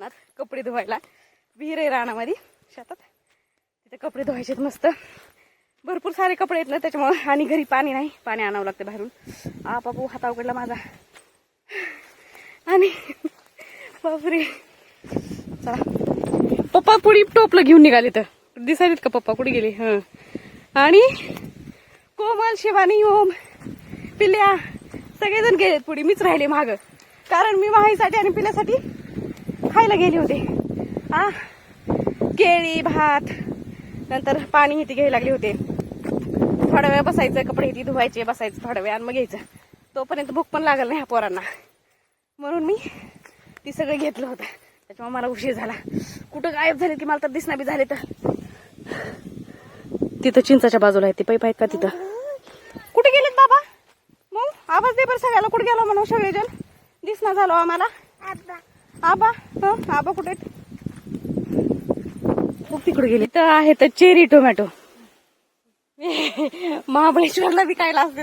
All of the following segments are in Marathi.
राहणार कपडे धुवायला. विहीर आहे रानामध्ये शेतात. तिथे कपडे धुवायचे मस्त. भरपूर सारे कपडे आहेत ना त्याच्यामुळं आणि घरी पाणी नाही पाणी आणावं लागतं बाहेरून. आपापू हाता उघडला माझा. आणि बापरे. चला. पप्पा पुढी टोपलं घेऊन निघाले तर. दिसायलेत का पप्पा? कुठे गेले? हं. आणि कोमल शिवानी ओम पिल्ल्या सगळेजण गेलेत पुढे. मीच राहिले माग. कारण मी माहीसाठी आणि पिल्यासाठी खायला गेले होते. हा केळी भात नंतर पाणी इथे घ्यायला लागले होते. थोडा वेळ बसायचं कपडे इथे धुवायचे बसायचं थोडा वेळ आणि मग घ्यायचं. तोपर्यंत भूक पण लागल नाही ह्या पोरांना. म्हणून मी ती सगळं घेतलं होतं. त्याच्यामुळे मला उशीर झाला. कुठं गायब झाले की मला तर दिसना बी झाले तर. तिथं चिंचाच्या बाजूला आहे ते. पैप आहेत का तिथं? कुठे गेलेत बाबा? मग? आवाज दे बरं सगळ्याला. कुठे गेलो म्हणून सगळेजण? दिसना झालो आम्हाला. आबा हं आबा कुठे खूप तिकडे गेले. तर आहे तर चेरी टोमॅटो. महाबळेश्वरला बी काय लाच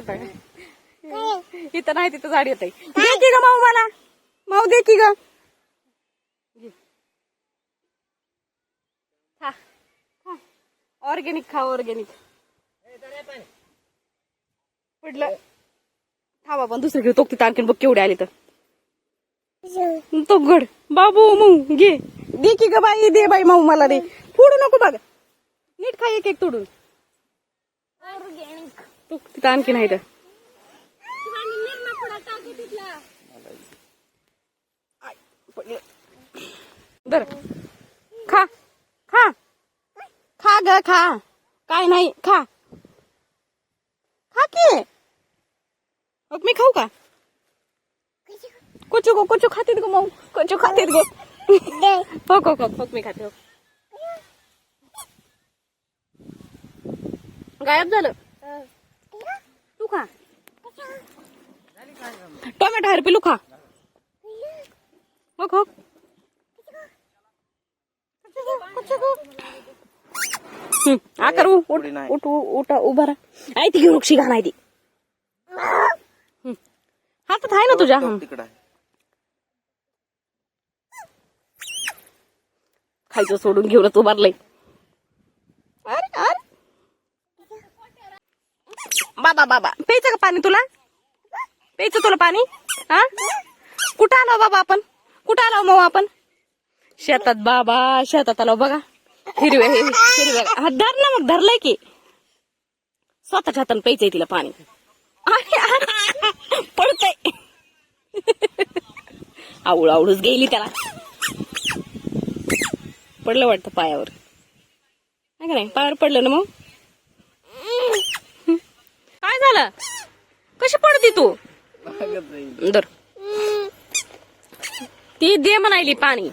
इथं नाही तिथं झाड येत दे की ग माऊ मला. माऊ दे की ग. ऑर्गेनिक खा ऑर्गेनिक. पडलं. थांबा पण दुसरं घेऊ. तो तिथं आणखीन बघ केवढे आले तर. तो घड. बाबू मऊ घे. दे की ग बाई दे बाई माऊ मला दे. फोडू नको बघ. नीट खा एक एक तोडून. तू तिथं आणखी नाही तर. धर. खा. खा. खा ग खा. काय नाही खा. खा की. मग मी खाऊ का? कोचू गो कोचू खातेत गो मऊ. कोचू खातेत गो. हो हो हो मी खाते हो. गायब झालं? तू खा. टोमॅटो हरपी पिलू खा. हो हो. हम्म, करू उठ उठ उठ उभा राहा. आहे ती वृक्षी घाण घालाय ती. हम्म. हातात आहे ना तुझ्या? तिकडे तिकडं खायचं सोडून घेऊनच उभारलंय. अरे अरे. बाबा बाबा. प्यायचं का पाणी तुला? प्यायचं तुला पाणी? हा? कुठं आलो बाबा आपण? कुठं आलो मग आपण? शेतात बाबा शेतात आलो. बघा. हिरव्या हिर- हिरव्या. हा धर ना मग धरलंय की. स्वतःच्या हातानं प्यायचंय तिला पाणी. पडतय. आवळ आवळूच गेली त्याला. पडलं वाटतं पायावर. नाही का नाही? पायावर पडलं ना मग? काय झालं? कशी पडती तू? दर ती दे म्हणायली पाणी.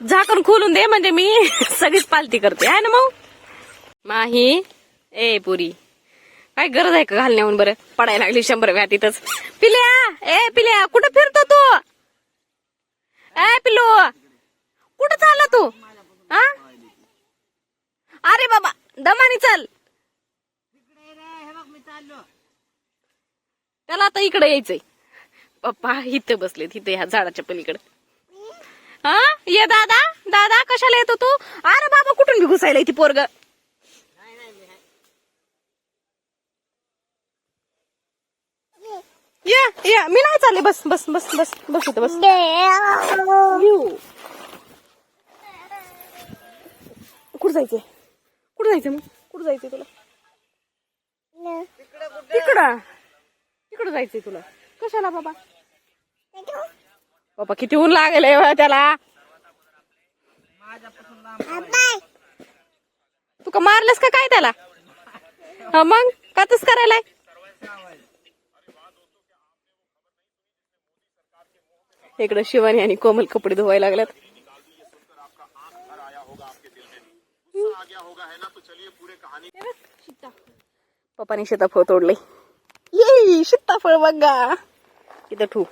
झाकण खोलून दे म्हणजे मी सगळीच पालती करते. आहे ना मग? माही ए पुरी. काय गरज आहे का घालण्याहून बरं? पडायला लागली शंभर व्या तिथंच. पिल्या ए पिल्या कुठं फिरतो तू? ए पिलो कुठं चालला तू? हा अरे बाबा दमानी चल. त्याला आता इकडे यायचंय. पप्पा इथं बसले तिथे ह्या झाडाच्या पलीकडे. हा ये दादा दादा कशाला येतो तू? अरे बाबा कुठून बी घुसायला ती पोरग? या या मी नाही चालले. बस बस बस बस बस इथं बस. कुठं जायचंय? कुठं जायचं मग? कुठं जायचंय तुला? तिकडं. तिकडं जायचंय तुला. कशाला बाबा? बाबा किती ऊन लागेल त्याला. तू का मारलंस का काय त्याला? हा मग? का तस करायलाय? इकडं शिवानी आणि कोमल कपडे धुवायला लागल्यात. पप्पानी सीताफळ तोडले। ये सीताफळ बघा इथं ठू।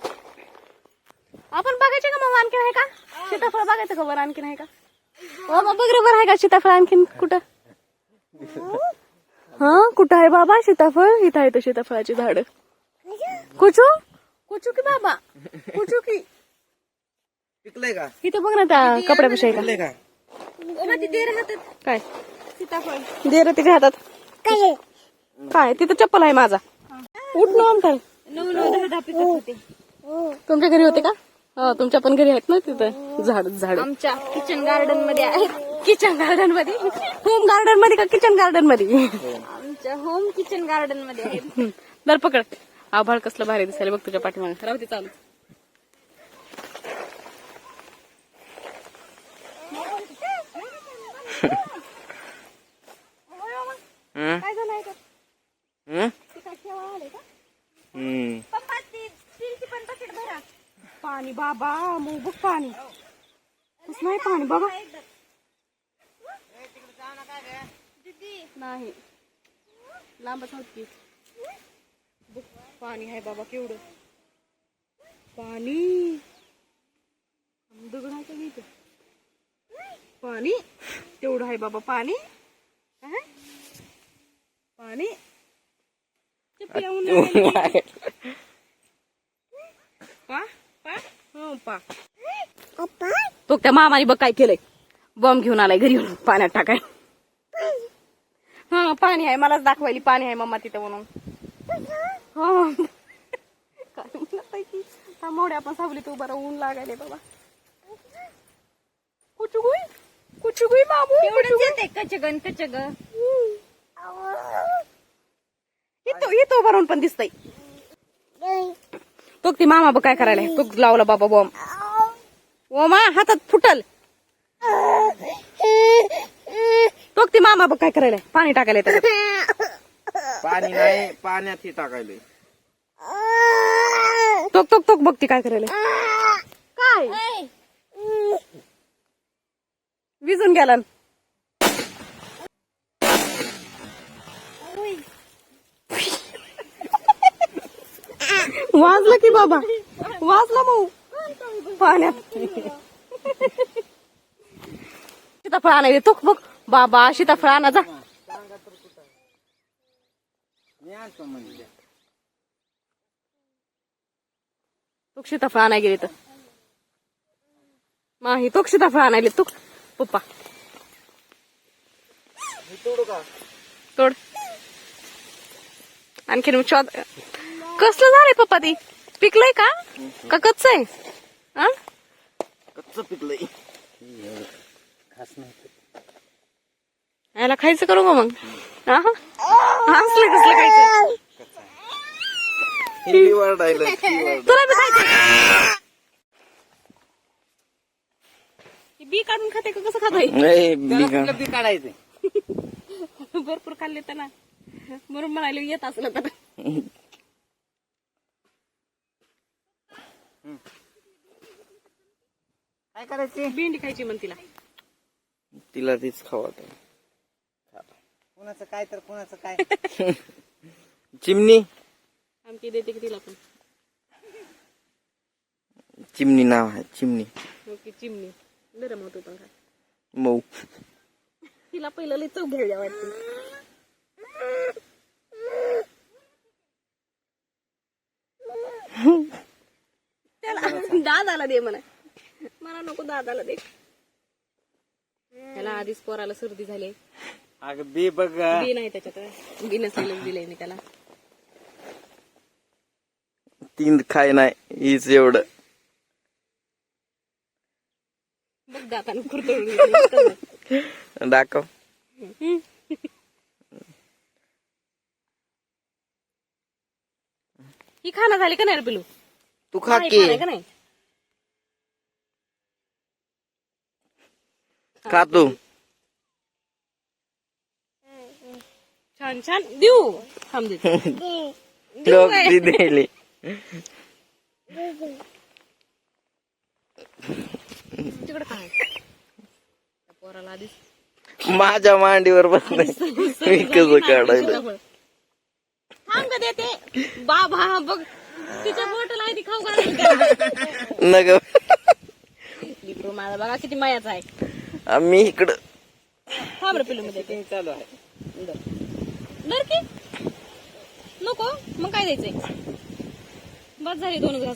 आपण बघायचे का मग आणखीन आहे का? सीताफळ बघायचं का बरं आणखीन आहे का? हो मग बघ आहे का सीताफळ आणखीन कुठं हा कुठं आहे बाबा सीताफळ इथं आहे तर सीताफळाची झाड कुचू? कुचू की बाबा? कुचू की? तुटलंय का इथे बघ ना त्या कपड्यापाशी आहे तुटलंय का का काय? सीताफळ. दे रे तिच्या हातात काय तिथं चप्पल आहे माझा. उठ ना होते. तुमच्या घरी होते का? हो तुमच्या पण घरी आहेत ना तिथं. झाड झाड. आमच्या किचन गार्डनमध्ये आहेत. किचन गार्डनमध्ये? होम गार्डनमध्ये का किचन गार्डनमध्ये? आमच्या होम किचन गार्डनमध्ये आहेत. दर पकड. आभाळ कसलं भारी दिसायला बघ तुझ्या पाठीमागे. राहू दे चालू. हं? काय झालं का हं? ते काय ठेवा आले का? हं. पप्पा ती स्टीलची पण बकेट भरा. पाणी बाबा मग बघ पाणी. कसं नाही पाणी बाबा. नाही. लांबच की. बघ पाणी आहे बाबा केवढं. पाणी. दगड आहे का इथं? पाणी. तेवढं आहे बाबा पाणी? पा पा. हो पा. तो त्या मामाने बघ काय केलंय. बॉम्ब घेऊन आलाय घरी येऊन पाण्यात टाकाय. हा पाणी आहे मलाच दाखवायली पाणी आहे मम्मा तिथं म्हणून. हा. काय म्हणत आहे की मोड्या आपण सावलीत उभा राहून लागायले बाबा. कुचुगुई? कुचुगुई मामू एवढंच येते कचगन कचग इथं इथं उभा राहून पण दिसतंय. तो ती मामा बघ काय करायला. तो लावला बाबा बॉम्ब. ओमा हातात फुटल. तो ती मामा बघ काय करायला. पाणी टाकायला त्याच्यात पाणी नाही पाण्यात हे टाकायलंय. टोक टोक टोक बघ ती काय करायला. काय? विजून गेला. वाजलं की बाबा. वाजला मऊ. पाण्यात. सीताफळ आणायला तो बघ बाबा सीताफळ आणा जा. तो सीताफळ आणायला गेले तर. माही तो सीताफळ आणायले तू पप्पा. तोडू आणखीन कसलं झालंय पप्पा ती? पिकलंय का? का कच्च आहे? हा? कच्च पिकलंय. खास नाही याला खायचं करू का मग? हा? हसलं कसलं खायचं. तुला बी खायचं ही बी काढून खाते का? कसं खातोय? नाही, बी काढायचंय. भरपूर खाल्ले त्याला. म्हणून म्हणाले येत असलं तर. काय करायचे? भेंडी खायची म्हण तिला. तिला तीच खावाट कुणाचं काय तर कुणाचं काय? चिमणी? आमची देते की तिला पण. चिमणी नाव आहे चिमणी. हो की चिमणी. गरम होतो पण काय. मऊ. तिला पहिलं लई चव घ्यायला वाटते. त्याला दादाला दे म्हणा. मला नको दादाला दे त्याला आधीच पोराला सर्दी झाली अगं बी बघ. बी नाही त्याच्यात. बी नसेलच दिलंय मी त्याला. तीन खाय नाही हीच एवढं. बघ दाताने दाखव. ही खाना झाली का नाही रे पिलू तू खा की. का नाही? खा तू छान छान देऊ थांब दिली माझ्या मांडीवर बसलाय मी कसं काढायला थांब का देते. बाबा बघ. तिच्या बोटल आहे ती खाऊ घालून नग. माझा बघा किती मायाचा आहे. आम्ही इकडं. थांब रे पिलू मध्ये ते चालू आहे. दर. की? नको मग काय द्यायचंय? बस झाली दोन जरा.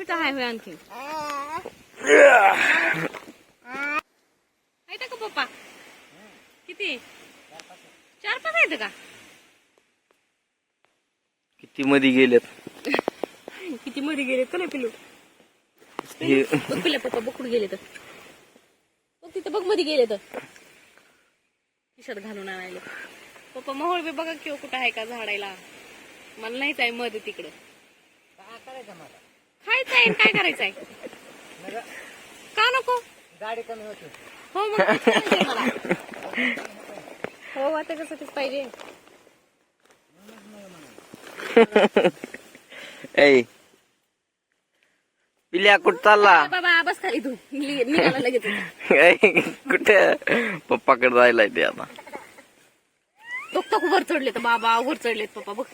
इथं आहे होय आणखी. आहे का पप्पा? किती? चार पाच आहेत का? किती मध्ये गेलेत? किती मध्ये गेले का नाही पिलू हे बघ पिल्या पप्पा बघ कुठे गेले तर. बघ तिथं बघमध्ये गेले तर. खिशात घालून आणायला. पप्पा मोहोळ बी बघा किंवा कुठं आहे का झाडायला. मला नाहीच आहे मध्ये तिकडं. काय करायचं मला? खायचं आहे काय करायचं आहे नका, का नको? गाडी कमी होती. हो मग मला. हो आता कसं तेच पाहिजे? ऐ पिल्या कुठं चालला? बाबा बस खाली तू. निघ- निघाला लगेच. ऐ, कुठे? पप्पाकडे जायला ते आता. तो तो वर चढले तर बाबा वर चढलेत पप्पा बघ.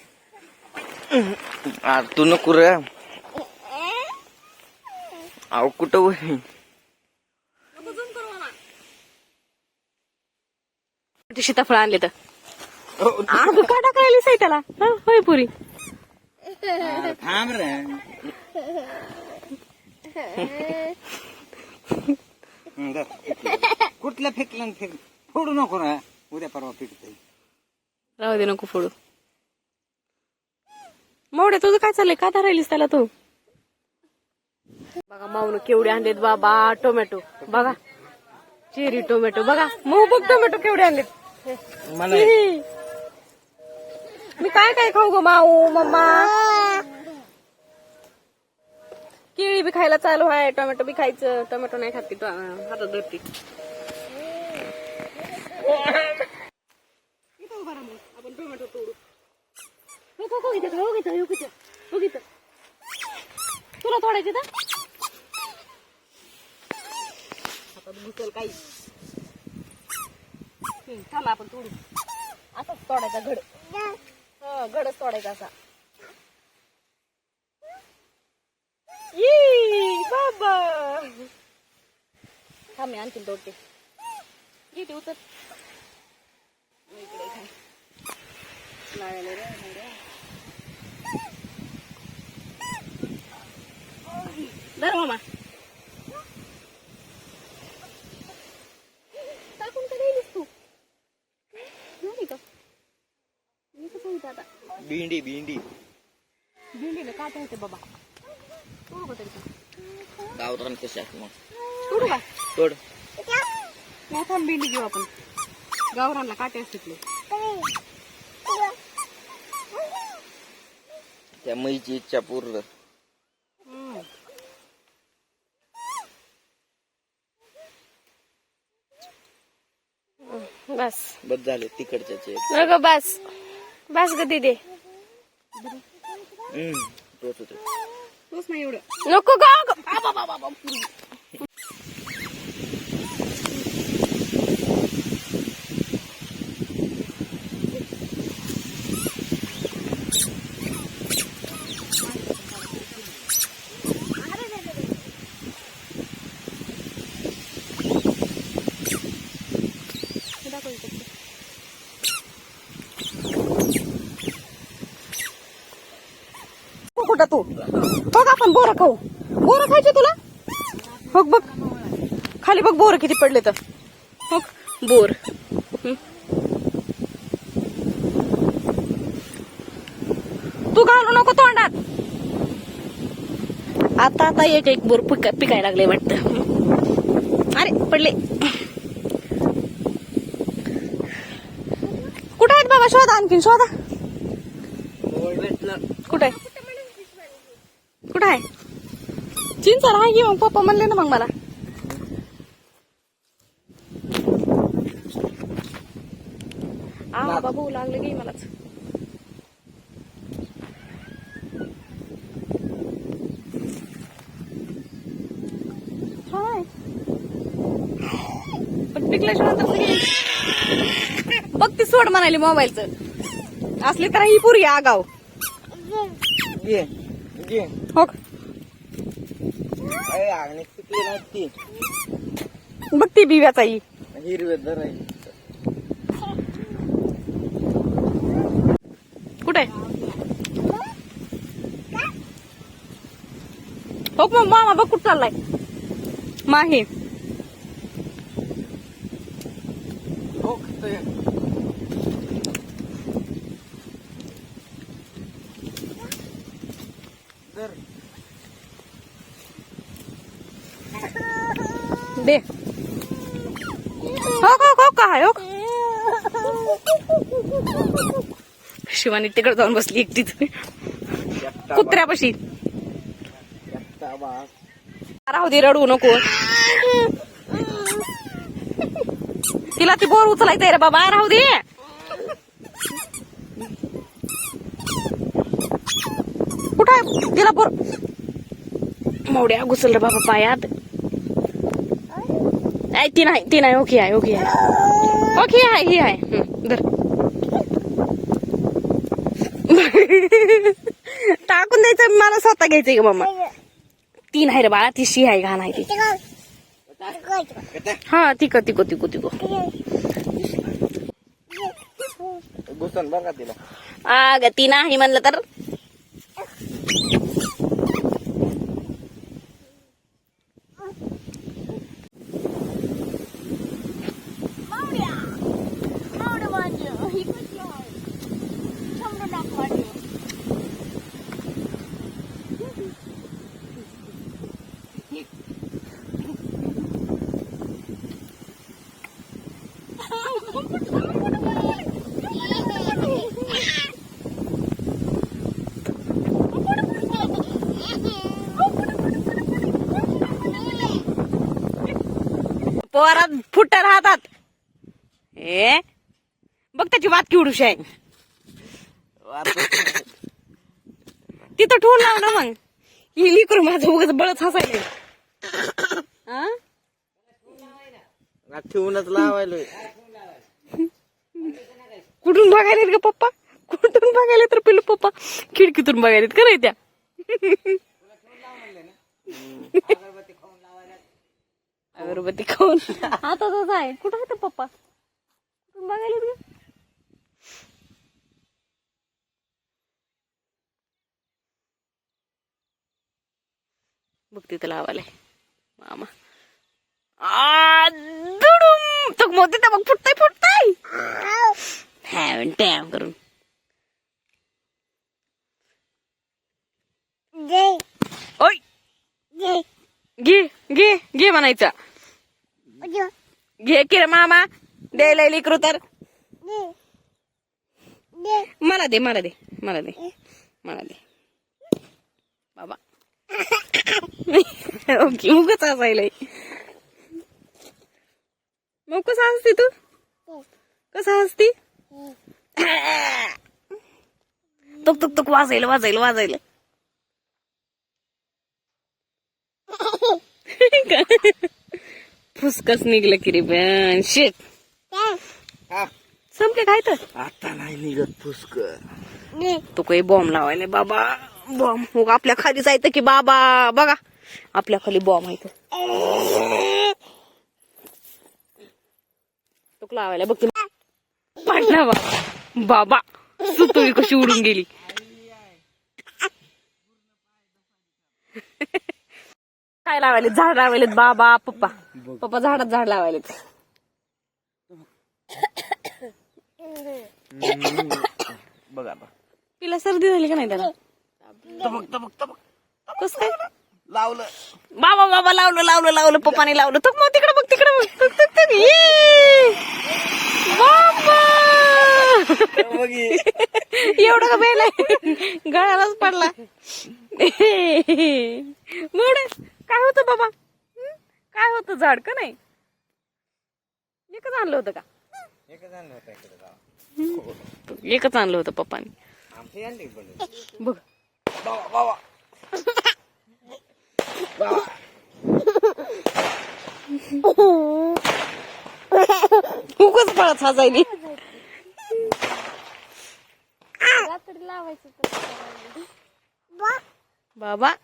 आ, तू नको रे. अहो कुठं वय ते सीताफळ आणले तर. अगं का टाकायला साई त्याला. हा, होय पुरी. थांब रे. कुठलं फेकलं फेक फोडू नको ना. उद्या परवा पिकतय. राहू दे नको फोडू. मवड्या तुझं काय चाललंय? का धरायलीस त्याला तू? बघा माऊन केवढे आणलेत बाबा. टोमॅटो बघा. चेरी टोमॅटो बघा. मऊ बघ टोमॅटो केवढे आणलेत. मला. मी काय काय खाऊ ग माऊ मम्मा? केळी बी खायला चालू आहे टोमॅटो बी खायचं टोमॅटो नाही खाती हातात धरती. इथं आपण टोमॅटो तोडू. हो, हो, हो घेत हो, इथं, हो, इथं, हो, इथं, तुला तोडायचे तर? हातात घुसल काही. हम्म, आपण तोडू. असाच तोडायचा घड. हं, घडच तोडायचा असा. बाबा. थांब मी आणखीन तोडते घे ते उचल. इकडे खाय. लागले रे. धर मामा. टाकून तर गेलीस तू? नाही का? मी कसं होतं आता. भेंडी भेंडी. भेंडीला काटे होते बाबा? तोडू तरी? गावरान कशा मग? तोडू का? तोड नाही थांब भेंडी घेऊ आपण. गावरानला काटे असतील त्या मैची इच्छा पूर्ण. बस. बस झाले तिकडच्याचे. नको बस. बस ग दीदी. हम्म तोच नाही एवढं. नको ग तू. बघ आपण बोर खाऊ. बोर खायचे तुला? बघ बघ. खाली बघ बोर किती पडले तर. बघ बोर. हं. तू घालू नको तोंडात. आता आता एक एक बोर पिका पिकायला लागले वाटत. अरे पडले. कुठे आहेत बाबा? शोधा आणखीन शोधा. कुठे? आहे कुठं आहे? चिंच आहे की मग पप्पा म्हणले ना मग मला. आ बाबू लागले गे मलाच. हाय. पण पिकल्याशिवाय तर बघ ती सोड म्हणाली मोबाईलचं. असली तर ही पुरी आगाव. घे घे पिकली बघ ती बिव्याचा ही हिरवे दर कुठे? हो मग मामा बघ कुठं चाललाय. माही हो ते- तर दे हो शिवानी तिकडे जाऊन बसली एकटीच कुत्र्यापाशी. राहू दे रडू नको. तिला ती बोर उचलायचंय रे बाबा. राहू दे. कुठं तिला बोर मोड्या घुसल रे बाबा पायात. ती नाही ती नाही. ओके आहे ओके आहे. ओके आहे ही आहे धर टाकून द्यायचं मला स्वतः घ्यायचं का मम्मा तीन आहे रे बाळा ती शी आहे घाण आहे ती हा तिक तिको तिको तिको घुसन बघा तिला आ ग ती नाही म्हणलं तर पोरात फुट राहतात. ए बघ त्याची वात किवडूशी आहे. तिथं ठेवून लाव ना मग. ही लिकरू माझं उगाच बळच हसायला. हा? ठेवूनच लावायलोय. कुठून बघायला का पप्पा? कुठून बघायला तर पिल्लू पप्पा? खिडकीतून बघायला का नाही त्या? अगरबत्ती खाऊन आता तसं आहे कुठं आहे ते पप्पा? कुठून बघायला? बघ तिथं लावायला. मामा. आ, दुडुम. तो मोती तर मग फुटताय फुटताय. हॅवन टॅम करून. ओय. घे घे घे म्हणायचा. घे की रे मामा. द्यायला लिकरू तर. मला दे मला दे मला दे मला दे. बाबा. ओके उगच असायला मग कसं हसते तू? कसं हसती? तुक तुक तुक वाजायला वाजायला वाजायला. फुसकच निघलं की रे शेट. हा. संपले काय तर? आता नाही निघत फुसक तो काही बॉम्ब लावायला बाबा. बॉम्ब हो आपल्या खाली जायचं की बाबा. बघा. आपल्या खाली बॉम्ब आहे तो. तो लावायला बघ तू पडला बा. बाबा सुतळी कशी उडून गेली. काय लावायले झाड लावायलेत बाबा पप्पा. पप्पा झाडात झाड लावायलेत. बघा तिला सर्दी झाली का नाही त्याला? तबक तबक तबक. कस काय? लावलं. बाबा बाबा लावलं लावलं लावलं पप्पाने लावलं. तो मग तिकडे बघ तिकडे बघ. तुक, तुक, तुक. ये! बाबा! एवढं का बेल आहे गळ्यालाच पडला. मोड काय होतं बाबा? हं? काय होतं? झाड का नाही? एकच आणलं होतं का? एकच आणलं होतं इकडे. एकच आणलं होतं पप्पाने. बघ. बाबा बाबा. खूपच पळत हसायली. रात्री लावायचं तर. बाबा.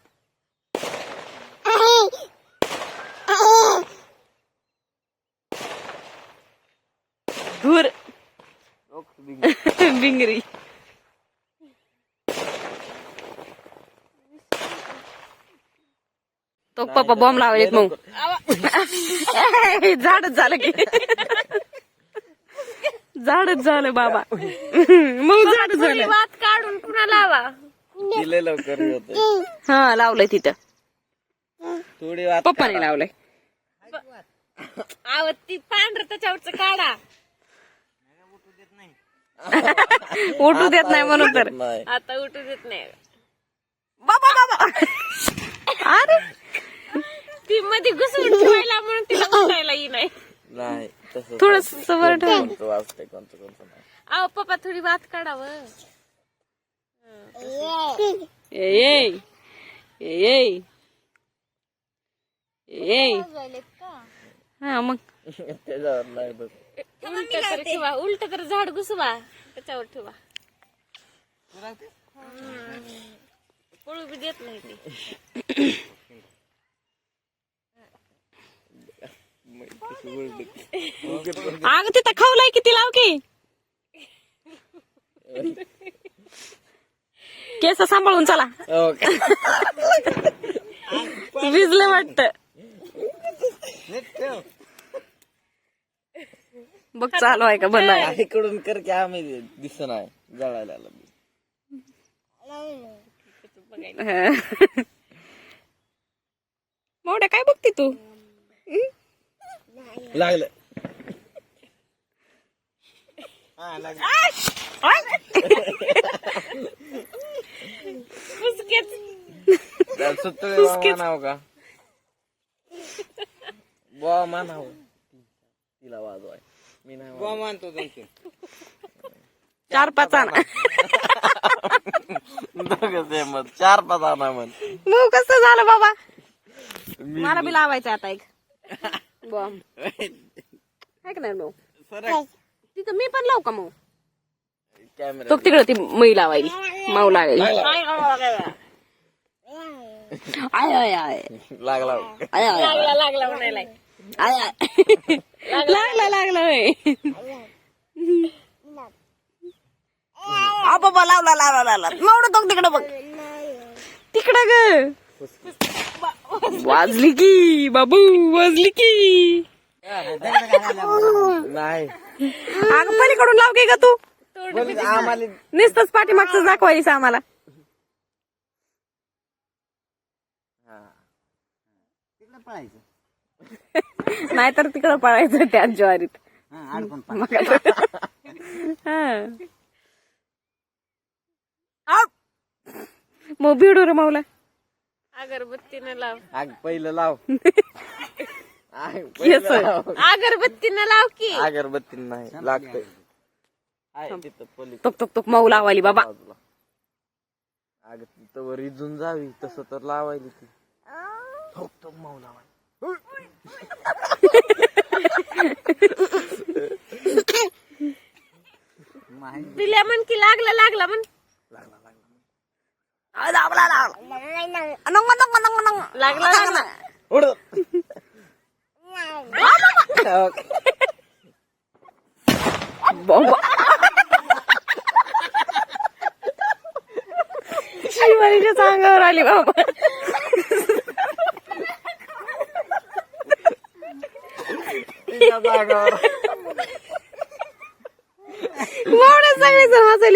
धूर बिंगरी तो पप्पा बॉम्ब लावलेत मग. झाडच झालं की. झाडच झालं बाबा. मग झाड झालं. वात काढून पुन्हा लावा. लवकर होत हा लावलंय तिथं. थोडी वाट पप्पाने लावलंय. आव ती पांढर त्याच्यावरच काढा. उठू देत नाही म्हणून तर. नाही. आता उठू देत नाही. बाबा बाबा. अरे. ती मध्ये घुसून ठेवायला म्हणून तिला उठायला येई नाही. नाही तसं थोडस वर ठेव. कोणतं वाचतंय कोणतं कोणतं नाही. आव पप्पा थोडी वात काढावं. ए ए. ए हा मग. त्याच्यावर नाही बघ उलट तर ठेवा उलट तर झाड घुसवा. त्याच्यावर ठेवा. पळू बी देत नाही ती. अग तिथं खावलाय किती लाव की? केस सांभाळून चला. ओके विजले वाटत. बघ चालू आहे का? बंद आहे. इकडून कर की आम्ही दिस नाही. जळायला. मोठ्या काय बघते तू? लागलं. म्हणावं का? बुवा म्हणावं. तिला वाजवाय. मी नाही चार पाच आणा. दोघं चार पाच आणा म्हण. मग कसं झालं बाबा? मला बी लावायचं आता एक. बॉम्ब आहे का नाही भाऊ तिथं मी पण लावू का मग? कॅमेरा तो तिकडं ती मै लावायली. माऊ लावायली आय आय आय. लागला. आय आय लागला लागला म्हणायला आय आय. लागला लागला होय. बाबा लावला लावला लावला. मावडं तो तिकडं बघ. तिकडं ग. वाजली की बाबू वाजली की. नाही. अग पलीकडून लाव की ग तू. आम्हाला नुसतंच पाठीमागचं दाखवायचं आम्हाला. तिकडे पळायचं. नाहीतर तिकडं पळायचं त्या ज्वारीत. हा. मग हा. मग भिडू रे माऊला अगरबत्तीनं लाव. आग पहिलं लाव. आग पहिलं. लाव. अगरबत्तीनं लाव की. अगरबत्ती नाही लागतंय. आहे तिथं पली तोक तोक तोक माऊ लावाली बाबा. बाजूला. अग तिथं वर इजून जावी तसं तर लावायली ती. ठोक ठोक माऊ लावायली. दिल्या म्हण की लागला लागला म्हण लागला लागला. लागला. शिवाजीच्या सांगावर आली बाबा तिच्या जागावर सगळे जण हसायले